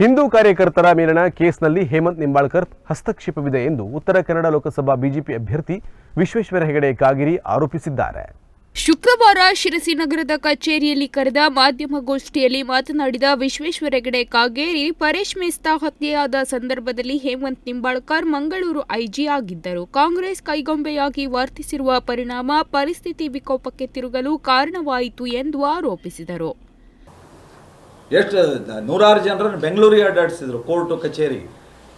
ಹಿಂದೂ ಕಾರ್ಯಕರ್ತರ ಮೇಲಿನ ಕೇಸ್ನಲ್ಲಿ ಹೇಮಂತ್ ನಿಂಬಾಳ್ಕರ್ ಹಸ್ತಕ್ಷೇಪವಿದೆ ಎಂದು ಉತ್ತರ ಕನ್ನಡ ಲೋಕಸಭಾ ಬಿಜೆಪಿ ಅಭ್ಯರ್ಥಿ ವಿಶ್ವೇಶ್ವರ ಹೆಗಡೆ ಕಾಗಿರಿ ಆರೋಪಿಸಿದ್ದಾರೆ. ಶುಕ್ರವಾರ ಶಿರಸಿ ನಗರದ ಕಚೇರಿಯಲ್ಲಿ ಕರೆದ ಮಾಧ್ಯಮಗೋಷ್ಠಿಯಲ್ಲಿ ಮಾತನಾಡಿದ ವಿಶ್ವೇಶ್ವರ ಹೆಗಡೆ ಕಾಗೇರಿ, ಪರೇಶ್ ಮೇಸ್ತಾ ಹತ್ಯೆಯಾದ ಸಂದರ್ಭದಲ್ಲಿ ಹೇಮಂತ್ ನಿಂಬಾಳ್ಕರ್ ಮಂಗಳೂರು ಐಜಿ ಆಗಿದ್ದರು. ಕಾಂಗ್ರೆಸ್ ಕೈಗೊಂಬೆಯಾಗಿ ವರ್ತಿಸಿರುವ ಪರಿಣಾಮ ಪರಿಸ್ಥಿತಿ ವಿಕೋಪಕ್ಕೆ ತಿರುಗಲು ಕಾರಣವಾಯಿತು ಎಂದು ಆರೋಪಿಸಿದರು. ಎಷ್ಟು, ನೂರಾರು ಜನರನ್ನು ಬೆಂಗಳೂರಿಗೆ ಅಡ್ಡಾಡಿಸಿದ್ರು, ಕೋರ್ಟು, ಕಚೇರಿ.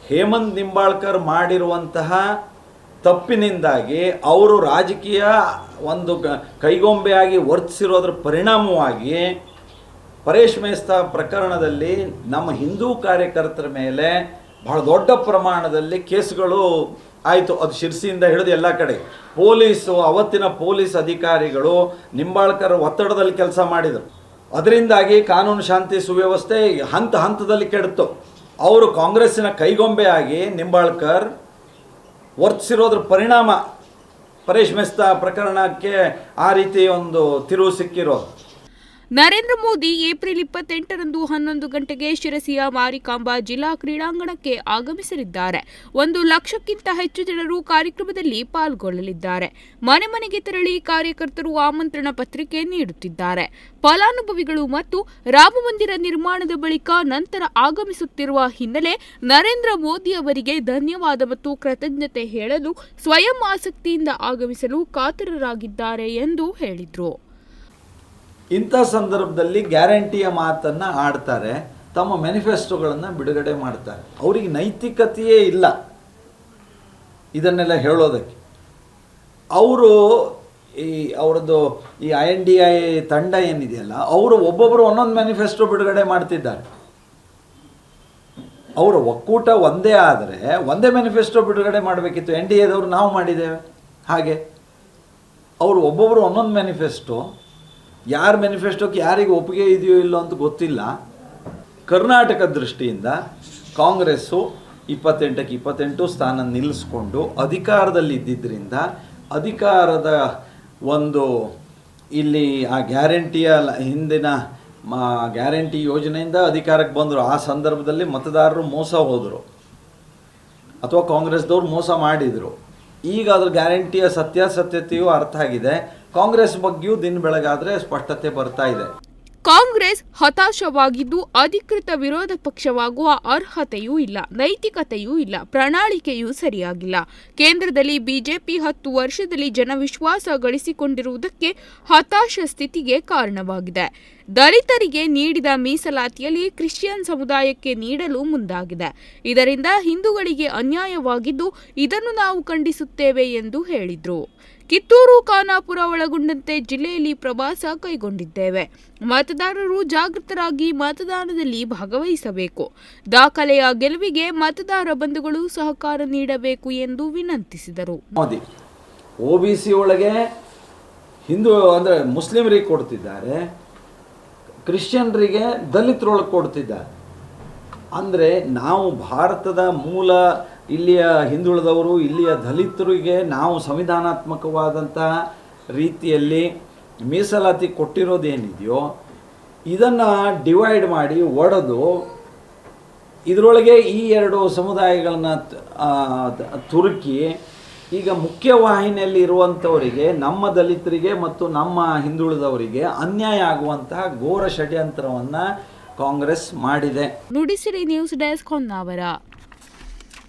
ಹೇಮಂತ್ ನಿಂಬಾಳ್ಕರ್ ಮಾಡಿರುವಂತಹ ತಪ್ಪಿನಿಂದಾಗಿ ಅವರು ರಾಜಕೀಯ ಒಂದು ಕೈಗೊಂಬೆಯಾಗಿ ವರ್ತಿಸಿರೋದ್ರ ಪರಿಣಾಮವಾಗಿ ಪರೇಶ್ ಮೇಸ್ತಾ ಪ್ರಕರಣದಲ್ಲಿ ನಮ್ಮ ಹಿಂದೂ ಕಾರ್ಯಕರ್ತರ ಮೇಲೆ ಬಹಳ ದೊಡ್ಡ ಪ್ರಮಾಣದಲ್ಲಿ ಕೇಸುಗಳು ಆಯಿತು. ಅದು ಶಿರ್ಸಿಯಿಂದ ಹಿಡಿದು ಎಲ್ಲ ಕಡೆ. ಪೊಲೀಸು, ಅವತ್ತಿನ ಪೊಲೀಸ್ ಅಧಿಕಾರಿಗಳು ನಿಂಬಾಳ್ಕರ್ ಒತ್ತಡದಲ್ಲಿ ಕೆಲಸ ಮಾಡಿದರು. ಅದರಿಂದಾಗಿ ಕಾನೂನು ಶಾಂತಿ ಸುವ್ಯವಸ್ಥೆ ಹಂತ ಹಂತದಲ್ಲಿ ಕೆಡ್ತು ಅವರು ಕಾಂಗ್ರೆಸ್ಸಿನ ಕೈಗೊಂಬೆಯಾಗಿ ನಿಂಬಾಳ್ಕರ್ ವರ್ತಿಸಿರೋದ್ರ ಪರಿಣಾಮ ಪರೇಶ್ ಮೆಸ್ತಾ ಪ್ರಕರಣಕ್ಕೆ ಆ ರೀತಿ ಒಂದು ತಿರುವು ಸಿಕ್ಕಿರೋದು. ನರೇಂದ್ರ ಮೋದಿ ಏಪ್ರಿಲ್ ಇಪ್ಪತ್ತೆಂಟರಂದು ಹನ್ನೊಂದು ಗಂಟೆಗೆ ಶಿರಸಿಯ ಮಾರಿಕಾಂಬಾ ಜಿಲ್ಲಾ ಕ್ರೀಡಾಂಗಣಕ್ಕೆ ಆಗಮಿಸಲಿದ್ದಾರೆ. ಒಂದು ಲಕ್ಷಕ್ಕಿಂತ ಹೆಚ್ಚು ಜನರು ಕಾರ್ಯಕ್ರಮದಲ್ಲಿ ಪಾಲ್ಗೊಳ್ಳಲಿದ್ದಾರೆ. ಮನೆ ಮನೆಗೆ ತೆರಳಿ ಕಾರ್ಯಕರ್ತರು ಆಮಂತ್ರಣ ಪತ್ರಿಕೆ ನೀಡುತ್ತಿದ್ದಾರೆ. ಫಲಾನುಭವಿಗಳು ಮತ್ತು ರಾಮಮಂದಿರ ನಿರ್ಮಾಣದ ಬಳಿಕ ನಂತರ ಆಗಮಿಸುತ್ತಿರುವ ಹಿನ್ನೆಲೆ ನರೇಂದ್ರ ಮೋದಿ ಅವರಿಗೆ ಧನ್ಯವಾದ ಮತ್ತು ಕೃತಜ್ಞತೆ ಹೇಳಲು ಸ್ವಯಂ ಆಸಕ್ತಿಯಿಂದ ಆಗಮಿಸಲು ಕಾತರರಾಗಿದ್ದಾರೆ ಎಂದು ಹೇಳಿದರು. ಇಂಥ ಸಂದರ್ಭದಲ್ಲಿ ಗ್ಯಾರಂಟಿಯ ಮಾತನ್ನು ಆಡ್ತಾರೆ, ತಮ್ಮ ಮ್ಯಾನಿಫೆಸ್ಟೋಗಳನ್ನು ಬಿಡುಗಡೆ ಮಾಡ್ತಾರೆ. ಅವರಿಗೆ ನೈತಿಕತೆಯೇ ಇಲ್ಲ ಇದನ್ನೆಲ್ಲ ಹೇಳೋದಕ್ಕೆ. ಅವರು ಈ ಅವ್ರದ್ದು ಈ ಐ ಎನ್ ಡಿ ಐ ತಂಡ ಏನಿದೆಯಲ್ಲ, ಅವರು ಒಬ್ಬೊಬ್ಬರು ಒಂದೊಂದು ಮ್ಯಾನಿಫೆಸ್ಟೋ ಬಿಡುಗಡೆ ಮಾಡ್ತಿದ್ದಾರೆ. ಅವರ ಒಕ್ಕೂಟ ಒಂದೇ ಆದರೆ ಒಂದೇ ಮ್ಯಾನಿಫೆಸ್ಟೋ ಬಿಡುಗಡೆ ಮಾಡಬೇಕಿತ್ತು, ಎನ್ ಡಿ ಎದವರು ನಾವು ಮಾಡಿದ್ದೇವೆ. ಹಾಗೆ. ಅವರು ಒಬ್ಬೊಬ್ಬರು ಒಂದೊಂದು ಮ್ಯಾನಿಫೆಸ್ಟೋ ಯಾರ ಮ್ಯಾನಿಫೆಸ್ಟೋಕ್ಕೆ ಯಾರಿಗೆ ಒಪ್ಪಿಗೆ ಇದೆಯೋ ಇಲ್ಲೋ ಅಂತ ಗೊತ್ತಿಲ್ಲ. ಕರ್ನಾಟಕ ದೃಷ್ಟಿಯಿಂದ ಕಾಂಗ್ರೆಸ್ಸು ಇಪ್ಪತ್ತೆಂಟಕ್ಕೆ ಇಪ್ಪತ್ತೆಂಟು ಸ್ಥಾನ ನಿಲ್ಲಿಸ್ಕೊಂಡು ಅಧಿಕಾರದಲ್ಲಿ ಇದ್ದಿದ್ದರಿಂದ ಅಧಿಕಾರದ ಒಂದು ಇಲ್ಲಿ ಆ ಗ್ಯಾರಂಟಿಯ ಹಿಂದಿನ ಮಾ ಗ್ಯಾರಂಟಿ ಯೋಜನೆಯಿಂದ ಅಧಿಕಾರಕ್ಕೆ ಬಂದರು. ಆ ಸಂದರ್ಭದಲ್ಲಿ ಮತದಾರರು ಮೋಸ ಹೋದರು. ಅಥವಾ ಕಾಂಗ್ರೆಸ್ದವ್ರು ಮೋಸ ಮಾಡಿದರು. ಈಗ ಅದ್ರ ಗ್ಯಾರಂಟಿಯ ಸತ್ಯಾಸತ್ಯತೆಯು ಅರ್ಥ ಆಗಿದೆ. ಕಾಂಗ್ರೆಸ್ ಬಗ್ಗೆಯೂ ದಿನ ಬೆಳಗಾದರೆ ಸ್ಪಷ್ಟತೆ ಬರ್ತಾ ಇದೆ. ಕಾಂಗ್ರೆಸ್ ಹತಾಶವಾಗಿದ್ದು, ಅಧಿಕೃತ ವಿರೋಧ ಪಕ್ಷವಾಗುವ ಅರ್ಹತೆಯೂ ಇಲ್ಲ, ನೈತಿಕತೆಯೂ ಇಲ್ಲ, ಪ್ರಣಾಳಿಕೆಯೂ ಸರಿಯಾಗಿಲ್ಲ. ಕೇಂದ್ರದಲ್ಲಿ ಬಿಜೆಪಿ ಹತ್ತು ವರ್ಷದಲ್ಲಿ ಜನವಿಶ್ವಾಸ ಗಳಿಸಿಕೊಂಡಿರುವುದಕ್ಕೆ ಹತಾಶ ಸ್ಥಿತಿಗೆ ಕಾರಣವಾಗಿದೆ. ದಲಿತರಿಗೆ ನೀಡಿದ ಮೀಸಲಾತಿಯಲ್ಲಿ ಕ್ರಿಶ್ಚಿಯನ್ ಸಮುದಾಯಕ್ಕೆ ನೀಡಲು ಮುಂದಾಗಿದೆ. ಇದರಿಂದ ಹಿಂದೂಗಳಿಗೆ ಅನ್ಯಾಯವಾಗಿದ್ದು, ಇದನ್ನು ನಾವು ಖಂಡಿಸುತ್ತೇವೆ ಎಂದು ಹೇಳಿದರು. ಕಿತ್ತೂರು, ಖಾನಾಪುರ ಒಳಗೊಂಡಂತೆ ಜಿಲ್ಲೆಯಲ್ಲಿ ಪ್ರವಾಸ ಕೈಗೊಂಡಿದ್ದೇವೆ. ಮತದಾರರು ಜಾಗೃತರಾಗಿ ಮತದಾನದಲ್ಲಿ ಭಾಗವಹಿಸಬೇಕು. ದಾಖಲೆಯ ಗೆಲುವಿಗೆ ಮತದಾರ ಬಂಧುಗಳು ಸಹಕಾರ ನೀಡಬೇಕು ಎಂದು ವಿನಂತಿಸಿದರು. ಮೋದಿ, ಒ ಬಿ ಸಿ ಒಳಗೆ ಹಿಂದೂ ಅಂದರೆ ಮುಸ್ಲಿಮರಿಗೆ ಕೊಡ್ತಿದ್ದಾರೆ, ಕ್ರಿಶ್ಚಿಯನ್ರಿಗೆ ದಲಿತರೊಳಗೆ ಕೊಡ್ತಿದ್ದಾರೆ. ಅಂದರೆ ನಾವು ಭಾರತದ ಮೂಲ ಇಲ್ಲಿಯ ಹಿಂದುಳಿದವರು, ಇಲ್ಲಿಯ ದಲಿತರಿಗೆ ನಾವು ಸಂವಿಧಾನಾತ್ಮಕವಾದಂಥ ರೀತಿಯಲ್ಲಿ ಮೀಸಲಾತಿ ಕೊಟ್ಟಿರೋದೇನಿದೆಯೋ, ಇದನ್ನು ಡಿವೈಡ್ ಮಾಡಿ ಒಡೆದು ಇದರೊಳಗೆ ಈ ಎರಡು ಸಮುದಾಯಗಳನ್ನ ತುರುಕಿ ಈಗ ಮುಖ್ಯವಾಹಿನಿಯಲ್ಲಿ ಇರುವಂಥವರಿಗೆ ನಮ್ಮ ದಲಿತರಿಗೆ ಮತ್ತು ನಮ್ಮ ಹಿಂದುಳಿದವರಿಗೆ ಅನ್ಯಾಯ ಆಗುವಂತಹ ಘೋರ ಷಡ್ಯಂತ್ರವನ್ನು ಕಾಂಗ್ರೆಸ್ ಮಾಡಿದೆ. Nudisiri news desk Honnavara.